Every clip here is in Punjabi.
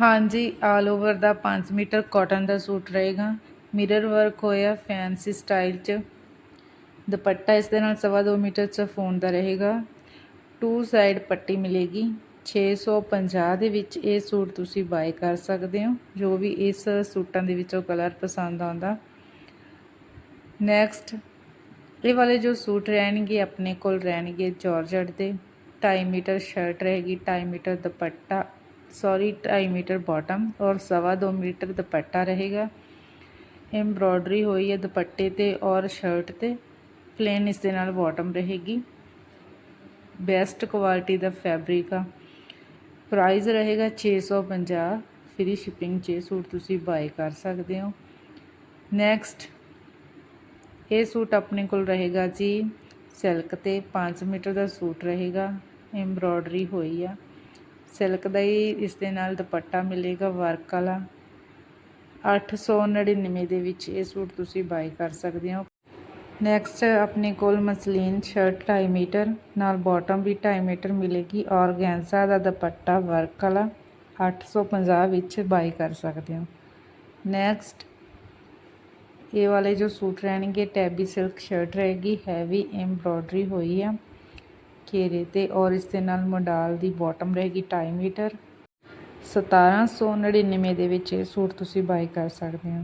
ਹਾਂਜੀ ਆਲ ਓਵਰ ਦਾ 5 ਮੀਟਰ ਕਾਟਨ ਦਾ ਸੂਟ ਰਹੇਗਾ। ਮਿਰਰ ਵਰਕ ਹੋਇਆ ਫੈਂਸੀ ਸਟਾਈਲ 'ਚ। ਦੁਪੱਟਾ ਇਸ ਦੇ ਨਾਲ ਸਵਾ ਦੋ ਮੀਟਰ 'ਚ ਫੋਨ ਦਾ ਰਹੇਗਾ। ਟੂ ਸਾਈਡ ਪੱਟੀ ਮਿਲੇਗੀ। 650 ਦੇ ਵਿੱਚ ਇਹ ਸੂਟ ਤੁਸੀਂ ਬਾਏ ਕਰ ਸਕਦੇ ਹੋ। ਜੋ ਵੀ ਇਸ ਸੂਟਾਂ ਦੇ ਵਿੱਚੋਂ ਕਲਰ ਪਸੰਦ ਆਉਂਦਾ। ਨੈਕਸਟ ਇਹ ਵਾਲੇ ਜੋ ਸੂਟ ਰਹਿਣਗੇ, ਆਪਣੇ ਕੋਲ ਰਹਿਣਗੇ ਜਾਰਜਟ ਦੇ। 2.5 ਮੀਟਰ ਸ਼ਰਟ ਰਹੇਗੀ 2.5 metre dupatta. Sorry 2.5 metre bottom ਔਰ ਸਵਾ ਦੋ ਮੀਟਰ ਦੁਪੱਟਾ ਰਹੇਗਾ ਐਮਬ੍ਰੋਇਡਰੀ ਹੋਈ ਹੈ ਦੁਪੱਟੇ ਤੇ ਔਰ ਸ਼ਰਟ ਤੇ ਪਲੇਨ ਇਸ ਦੇ ਨਾਲ ਬਾਟਮ ਰਹੇਗੀ ਬੈਸਟ ਕੁਆਲਿਟੀ ਦਾ ਫੈਬਰਿਕ ਆ ਪ੍ਰਾਈਸ ਰਹੇਗਾ 650 ਫ੍ਰੀ ਸ਼ਿਪਿੰਗ 'ਚ ਇਹ ਸੂਟ ਤੁਸੀਂ ਬਾਏ ਕਰ ਸਕਦੇ ਹੋ ਨੈਕਸਟ ਇਹ ਸੂਟ ਆਪਣੇ ਕੋਲ ਰਹੇਗਾ ਜੀ ਸਿਲਕ ਤੇ 5 ਮੀਟਰ ਦਾ ਸੂਟ ਰਹੇਗਾ ਐਮਬ੍ਰੋਇਡਰੀ ਹੋਈ ਆ ਸਿਲਕ ਦਾ ਹੀ ਇਸ ਦੇ ਨਾਲ ਦੁਪੱਟਾ ਮਿਲੇਗਾ, ਵਰਕ ਵਾਲਾ। 899 ਦੇ ਵਿੱਚ ਇਹ ਸੂਟ ਤੁਸੀਂ ਬਾਈ ਕਰ ਸਕਦੇ ਹੋ। ਨੈਕਸਟ ਆਪਣੇ ਕੋਲ ਮਸਲੀਨ ਸ਼ਰਟ 2.5 ਮੀਟਰ, ਨਾਲ ਬਾਟਮ ਵੀ 2.5 ਮੀਟਰ ਮਿਲੇਗੀ। ਔਰਗੈਂਜ਼ਾ ਦਾ ਦੁਪੱਟਾ, ਵਰਕ ਵਾਲਾ 850 ਵਿੱਚ ਬਾਈ ਕਰ ਸਕਦੇ ਹੋ। ਨੈਕਸਟ ਇਹ ਵਾਲੇ ਜੋ ਸੂਟ ਰਹਿਣਗੇ ਟੈਬੀ ਸਿਲਕ ਸ਼ਰਟ ਰਹੇਗੀ ਹੈਵੀ ਐਮਬ੍ਰੋਇਡਰੀ ਹੋਈ ਆ। ਘੇਰੇ ਤੇ ਔਰ ਇਸ ਦੇ ਨਾਲ ਮੋਡਾਲ ਦੀ ਬਾਟਮ ਰਹੇਗੀ 2.5 ਮੀਟਰ। 1799 ਦੇ ਵਿੱਚ ਇਹ ਸੂਟ ਤੁਸੀਂ ਬਾਈ ਕਰ ਸਕਦੇ ਹੋ।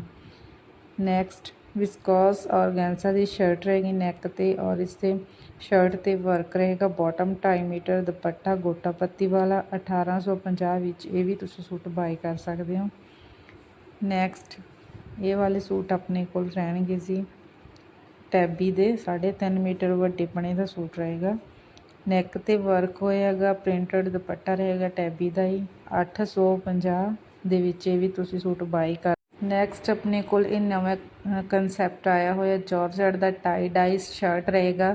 ਨੈਕਸਟ ਵਿਸਕੋਸ ਔਰਗੈਂਸਾ ਦੀ ਸ਼ਰਟ ਰਹੇਗੀ ਨੈਕ ਤੇ ਔਰ ਇਸ ਤੇ ਸ਼ਰਟ ਤੇ ਵਰਕ ਰਹੇਗਾ ਬਾਟਮ 2.5 ਮੀਟਰ, ਦੁਪੱਟਾ, ਗੋਟਾ ਪੱਤੀ ਵਾਲਾ 1850 ਵਿੱਚ ਇਹ ਵੀ ਤੁਸੀਂ ਸੂਟ ਬਾਈ ਕਰ ਸਕਦੇ ਹੋ। ਨੈਕਸਟ ਇਹ ਵਾਲੇ ਸੂਟ ਆਪਣੇ ਕੋਲ ਰਹਿਣਗੇ ਜੀ। ਟੈਬੀ ਦੇ 3.5 ਮੀਟਰ ਵੱਡੇ ਪਣੇ ਦਾ ਸੂਟ ਰਹੇਗਾ। ਨੈਕ ਤੇ ਵਰਕ ਹੋਏਗਾ ਪ੍ਰਿੰਟਡ ਦੁਪੱਟਾ ਰਹੇਗਾ ਟੈਬੀ ਦਾ ਹੀ। 850 ਦੇ ਵਿੱਚ ਇਹ ਵੀ ਤੁਸੀਂ ਸੂਟ ਬਾਈ ਕਰ ਨੈਕਸਟ ਆਪਣੇ ਕੋਲ ਇਹ ਨਵਾਂ ਕਨਸੈਪਟ ਆਇਆ ਹੋਇਆ ਜਾਰਜਟ ਦਾ ਟਾਈ ਡਾਈ ਸ਼ਰਟ ਰਹੇਗਾ।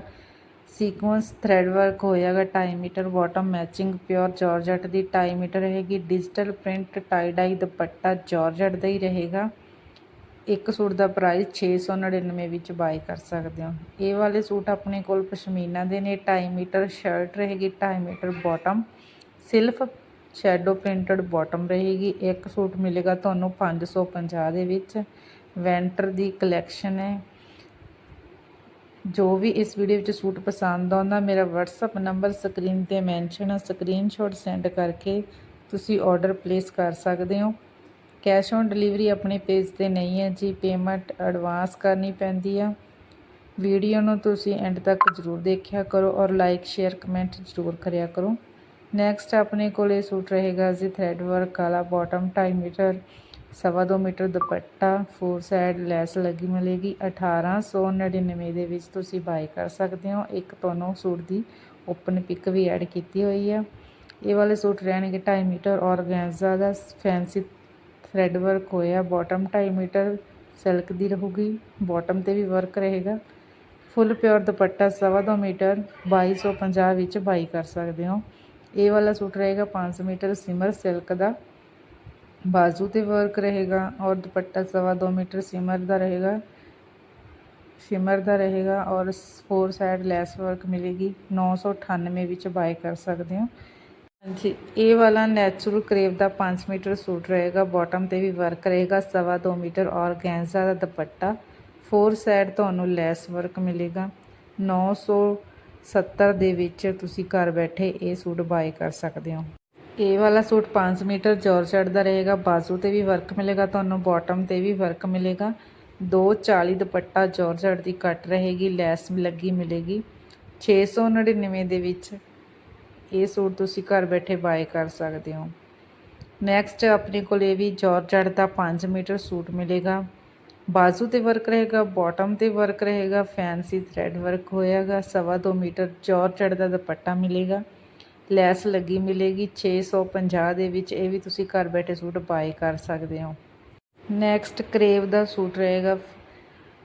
ਸੀਕੁਐਂਸ ਥ੍ਰੈਡ ਵਰਕ ਹੋਏਗਾ 2.5 metre bottom matching pure georgette ਦੀ 2.5 ਮੀਟਰ ਰਹੇਗੀ। Digital print tie dye dupatta georgette ਦਾ ਹੀ ਰਹੇਗਾ। ਇੱਕ ਸੂਟ ਦਾ ਪ੍ਰਾਈਸ 699 ਵਿੱਚ ਬਾਈ ਕਰ ਸਕਦੇ ਹੋ। ਇਹ ਵਾਲੇ ਸੂਟ ਆਪਣੇ ਕੋਲ ਪਸ਼ਮੀਨਾ ਦੇ ਨੇ 2.5 ਮੀਟਰ ਸ਼ਰਟ ਰਹੇਗੀ 2.5 metre bottom self shadow printed bottom ਰਹੇਗੀ। ਇੱਕ ਸੂਟ ਮਿਲੇਗਾ ਤੁਹਾਨੂੰ 550 ਦੇ ਵਿੱਚ। ਵੈਂਟਰ ਦੀ ਕਲੈਕਸ਼ਨ ਹੈ। ਜੋ ਵੀ ਇਸ ਵੀਡੀਓ ਵਿੱਚ ਸੂਟ ਪਸੰਦ ਆਉਂਦਾ, ਮੇਰਾ WhatsApp ਨੰਬਰ ਸਕਰੀਨ ਤੇ ਮੈਂਸ਼ਨ ਹੈ ਸਕਰੀਨਸ਼ਾਟ ਸੈਂਡ ਕਰਕੇ ਤੁਸੀਂ ਆਰਡਰ ਪਲੇਸ ਕਰ ਸਕਦੇ ਹੋ। ਕੈਸ਼ ਔਨ ਡਿਲੀਵਰੀ ਆਪਣੇ ਪੇਜ ਤੇ ਨਹੀਂ ਹੈ ਜੀ, ਪੇਮੈਂਟ ਐਡਵਾਂਸ ਕਰਨੀ ਪੈਂਦੀ ਆ। ਵੀਡੀਓ ਨੂੰ ਤੁਸੀਂ ਐਂਡ ਤੱਕ ਜ਼ਰੂਰ ਦੇਖਿਆ ਕਰੋ ਔਰ ਲਾਈਕ, ਸ਼ੇਅਰ, ਕਮੈਂਟ ਜ਼ਰੂਰ ਕਰਿਆ ਕਰੋ। ਨੈਕਸਟ ਆਪਣੇ ਕੋਲ ਇਹ ਸੂਟ ਰਹੇਗਾ ਜੀ ਥ੍ਰੈਡ ਵਰਕ ਵਾਲਾ ਬਾਟਮ 2.5 ਮੀਟਰ, ਸਵਾ ਦੋ metre dupatta four side lace ਲੱਗੀ ਮਿਲੇਗੀ। 1899 ਦੇ ਵਿੱਚ ਤੁਸੀਂ ਬਾਈ ਕਰ ਸਕਦੇ ਹੋ। ਇੱਕ ਤੁਹਾਨੂੰ ਸੂਟ ਦੀ ਓਪਨ ਪਿਕ ਵੀ ਐਡ ਕੀਤੀ ਹੋਈ ਆ। ਇਹ ਵਾਲੇ ਸੂਟ ਰਹਿਣਗੇ 2.5 ਮੀਟਰ ਔਰਗੈਂਜ਼ਾ ਦਾ ਫੈਂਸੀ ਥਰੈਡ ਵਰਕ ਹੋਇਆ ਬਾਟਮ 2.5 ਮੀਟਰ ਸਿਲਕ ਦੀ ਰਹੂਗੀ ਬਾਟਮ ਤੇ ਵੀ ਵਰਕ ਰਹੇਗਾ। ਫੁੱਲ ਪਿਓਰ ਦੁਪੱਟਾ ਸਵਾ ਦੋ ਮੀਟਰ 2250 ਵਿੱਚ ਬਾਈ ਕਰ ਸਕਦੇ ਹੋ। ਇਹ ਵਾਲਾ ਸੂਟ ਰਹੇਗਾ 5 ਮੀਟਰ ਸਿਮਰ ਸਿਲਕ ਦਾ। ਬਾਜ਼ੂ ਤੇ ਵਰਕ ਰਹੇਗਾ ਔਰ ਦੁਪੱਟਾ ਸਵਾ ਦੋ ਮੀਟਰ ਸਿਮਰ ਦਾ ਰਹੇਗਾ। ਸ਼ਿਮਰ ਦਾ ਰਹੇਗਾ ਔਰ ਫੋਰ ਸਾਈਡ ਲੈਸ ਵਰਕ ਮਿਲੇਗੀ 998 ਵਿੱਚ ਬਾਈ ਕਰ ਸਕਦੇ ਹੋ। ਹਾਂਜੀ, ਇਹ ਵਾਲਾ ਨੈਚੁਰਲ ਕਰੇਵ ਦਾ 5 ਮੀਟਰ ਸੂਟ ਰਹੇਗਾ ਬਾਟਮ ਤੇ ਵੀ ਵਰਕ ਰਹੇਗਾ, ਸਵਾ ਦੋ ਮੀਟਰ ਔਰਗੈਂਜ਼ਾ ਦਾ ਦੁਪੱਟਾ ਫੋਰ ਸਾਈਡ ਤੁਹਾਨੂੰ ਲੈਸ ਵਰਕ ਮਿਲੇਗਾ 970 ਦੇ ਵਿੱਚ ਤੁਸੀਂ ਘਰ ਬੈਠੇ ਇਹ ਸੂਟ ਬਾਏ ਕਰ ਸਕਦੇ ਹੋ। ਇਹ ਵਾਲਾ ਸੂਟ 5 ਮੀਟਰ ਜਾਰਜਟ ਦਾ ਰਹੇਗਾ, ਬਾਜ਼ੂ ਤੇ ਵੀ ਵਰਕ ਮਿਲੇਗਾ, ਤੁਹਾਨੂੰ ਬਾਟਮ ਤੇ ਵੀ ਵਰਕ ਮਿਲੇਗਾ 240 ਦੁਪੱਟਾ ਜਾਰਜਟ ਦੀ ਕੱਟ ਰਹੇਗੀ ਲੈਸ ਲੱਗੀ ਮਿਲੇਗੀ 699 ਦੇ ਵਿੱਚ ਇਹ ਸੂਟ ਤੁਸੀਂ ਘਰ ਬੈਠੇ ਬਾਏ ਕਰ ਸਕਦੇ ਹੋ। ਨੈਕਸਟ ਆਪਣੇ ਕੋਲ ਇਹ ਵੀ ਜਾਰਜਟ ਦਾ 5 ਮੀਟਰ ਸੂਟ ਮਿਲੇਗਾ। ਬਾਜ਼ੂ ਤੇ ਵਰਕ ਰਹੇਗਾ ਬਾਟਮ ਤੇ ਵਰਕ ਰਹੇਗਾ ਫੈਂਸੀ ਥ੍ਰੈਡ ਵਰਕ ਹੋਏਗਾ, ਸਵਾ ਦੋ ਮੀਟਰ ਜਾਰਜਟ ਦਾ ਦੁਪੱਟਾ ਮਿਲੇਗਾ। ਲੈਸ ਲੱਗੀ ਮਿਲੇਗੀ 650 ਦੇ ਵਿੱਚ ਇਹ ਵੀ ਤੁਸੀਂ ਘਰ ਬੈਠੇ ਸੂਟ ਬਾਏ ਕਰ ਸਕਦੇ ਹੋ। ਨੈਕਸਟ ਕਰੇਵ ਦਾ ਸੂਟ ਰਹੇਗਾ।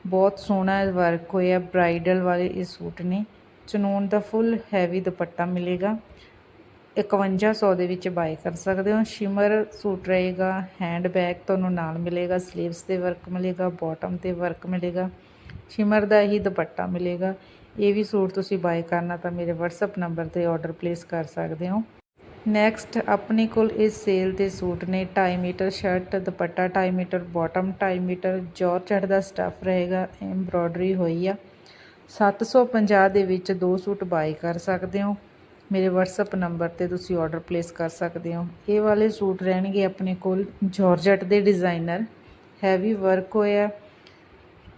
ਬਹੁਤ ਸੋਹਣਾ ਵਰਕ ਹੋਇਆ ਬ੍ਰਾਈਡਲ ਵਾਲੇ ਇਹ ਸੂਟ ਨੇ। ਚਨੂਨ ਦਾ ਫੁੱਲ, ਹੈਵੀ ਦੁਪੱਟਾ ਮਿਲੇਗਾ। 5100 ਦੇ ਵਿੱਚ ਬਾਈ ਕਰ ਸਕਦੇ ਹੋ। ਸ਼ਿਮਰ ਸੂਟ ਰਹੇਗਾ ਹੈਂਡ ਬੈਗ ਤੁਹਾਨੂੰ ਨਾਲ ਮਿਲੇਗਾ 슬ੀਵਸ ਤੇ ਵਰਕ ਮਿਲੇਗਾ ਬਾਟਮ ਤੇ ਵਰਕ ਮਿਲੇਗਾ। ਸ਼ਿਮਰ ਦਾ ਹੀ ਦੁਪੱਟਾ ਮਿਲੇਗਾ। ਇਹ ਵੀ ਸੂਟ ਤੁਸੀਂ ਬਾਈ ਕਰਨਾ ਤਾਂ ਮੇਰੇ WhatsApp ਨੰਬਰ ਤੇ ਆਰਡਰ ਪਲੇਸ ਕਰ ਸਕਦੇ ਹੋ। ਨੈਕਸਟ ਆਪਣੇ ਕੋਲ ਇਸ ਸੇਲ ਦੇ ਸੂਟ ਨੇ 2.5 metre shirt dupatta 2.5 metre bottom 2.5 metre georgette ਦਾ ਸਟੱਫ ਰਹੇਗਾ ਐਮਬ੍ਰੋਇਡਰੀ ਹੋਈ ਆ। 750 ਦੇ ਵਿੱਚ ਦੋ ਸੂਟ ਬਾਈ ਕਰ ਸਕਦੇ ਹੋ। ਮੇਰੇ WhatsApp ਨੰਬਰ ਤੇ ਤੁਸੀਂ ਆਰਡਰ ਪਲੇਸ ਕਰ ਸਕਦੇ ਹੋ। ਇਹ ਵਾਲੇ ਸੂਟ ਰਹਿਣਗੇ ਆਪਣੇ ਕੋਲ ਜਾਰਜਟ ਦੇ ਡਿਜ਼ਾਈਨਰ ਹੈਵੀ ਵਰਕ ਹੋਇਆ।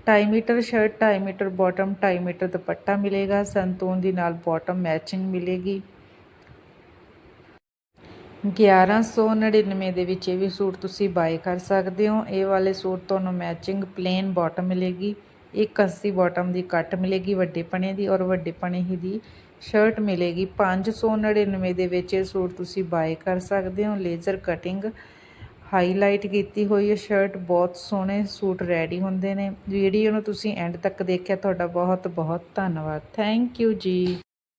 2.5 metre shirt 2.5 metre bottom 2.5 metre dupatta ਮਿਲੇਗਾ। ਸੰਤੂਨ ਦੀ ਨਾਲ ਬਾਟਮ ਮੈਚਿੰਗ ਮਿਲੇਗੀ। 1199 ਦੇ ਵਿੱਚ ਇਹ ਵੀ ਸੂਟ ਤੁਸੀਂ ਬਾਏ ਕਰ ਸਕਦੇ ਹੋ। ਇਹ ਵਾਲੇ ਸੂਟ ਤੁਹਾਨੂੰ ਮੈਚਿੰਗ ਪਲੇਨ ਬਾਟਮ ਮਿਲੇਗੀ। ਇੱਕ 80 ਬਾਟਮ ਦੀ ਕੱਟ ਮਿਲੇਗੀ, ਵੱਡੇ ਪਣੇ ਦੀ ਔਰ ਵੱਡੇ ਪਣੇ ਹੀ ਦੀ ਸ਼ਰਟ ਮਿਲੇਗੀ। 599 ਦੇ ਵਿੱਚ ਇਹ ਸੂਟ ਤੁਸੀਂ ਬਾਏ ਕਰ ਸਕਦੇ ਹੋ। ਲੇਜ਼ਰ ਕਟਿੰਗ ਹਾਈਲਾਈਟ ਕੀਤੀ ਹੋਈ ਇਹ ਸ਼ਰਟ ਬਹੁਤ ਸੋਹਣੇ ਸੂਟ ਰੈਡੀ ਹੁੰਦੇ ਨੇ। ਵੀਡੀਓ ਨੂੰ ਤੁਸੀਂ ਐਂਡ ਤੱਕ ਦੇਖਿਆ, ਤੁਹਾਡਾ ਬਹੁਤ ਬਹੁਤ ਧੰਨਵਾਦ। ਥੈਂਕ ਯੂ ਜੀ।